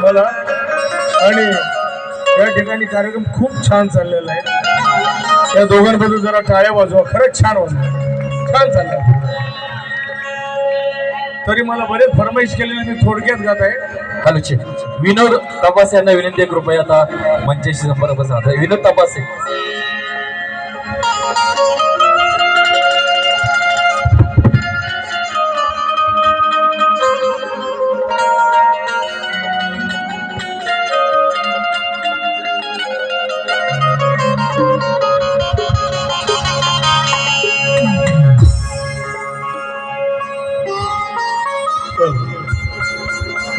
मला आणि या ठिकाणी कार्यक्रम खूप छान चाललेला आहे. या दोघांबद्दल जरा टाळ्या वाजवा. खरंच छान वाजवा. छान चाललं. तरी मला बरेच फरमाईश केलेले मी थोडक्यात गात आहे. खालचे. विनोद तपास यांना विनंती कृपया आता मंचाशी संपर्क साधा. विनोद तपासे.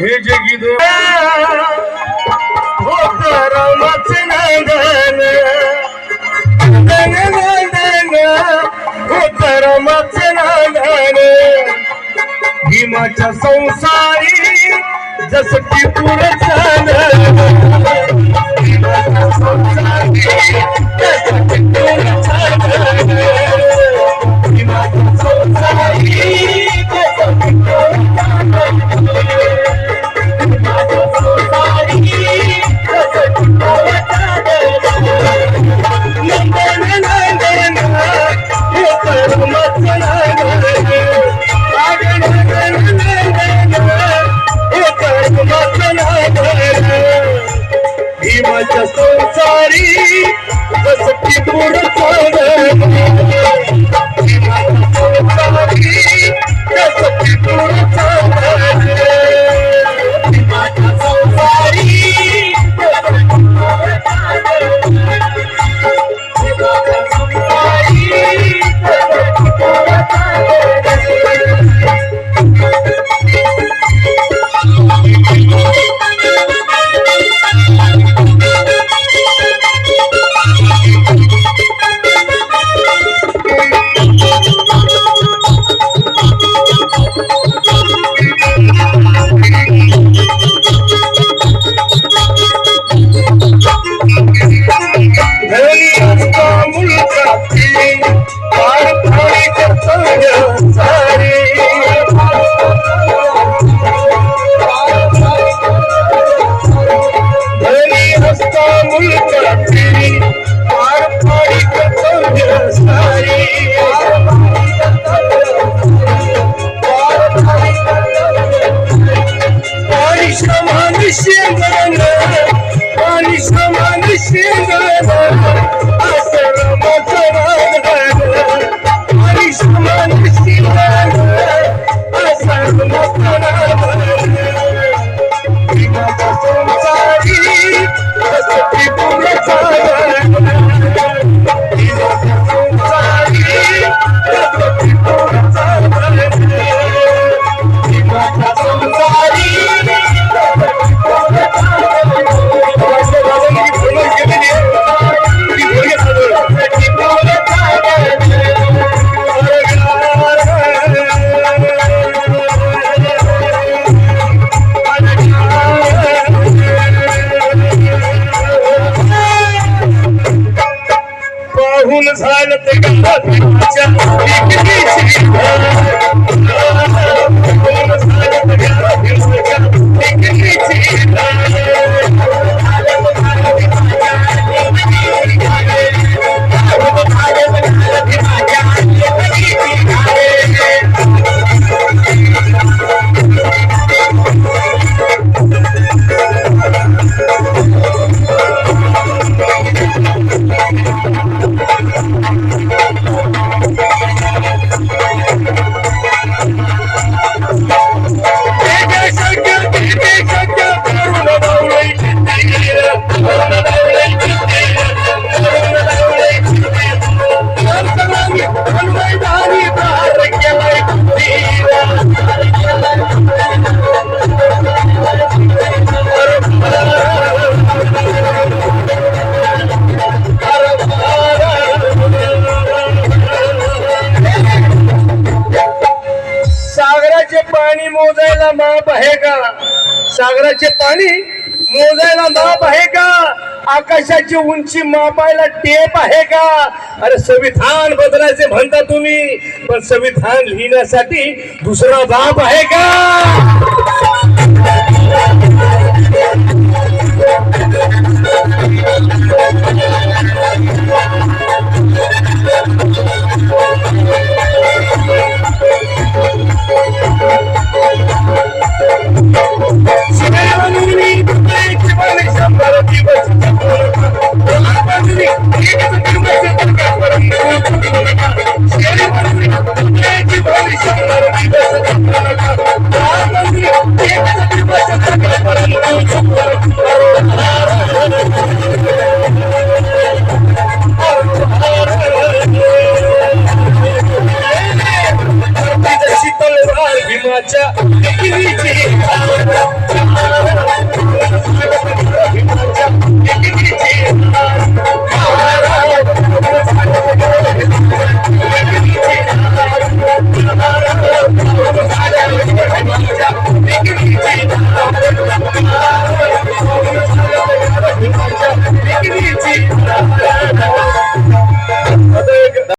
हे जे गीत हो रामाचे नांदन नांदन नांदन नांदन भीमाच्या संसारी जस की पुरचान भीमाच्या संसारी जस की दूर जस की दूर झालं ते पाणी मोजायला माप आहे का? सागराचे पाणी मोजायला माप आहे का? आकाशाची उंची मापायला टेप आहे का? अरे संविधान बदलायचे म्हणता तुम्ही पण संविधान लिहिण्यासाठी दुसरा बाप आहे का?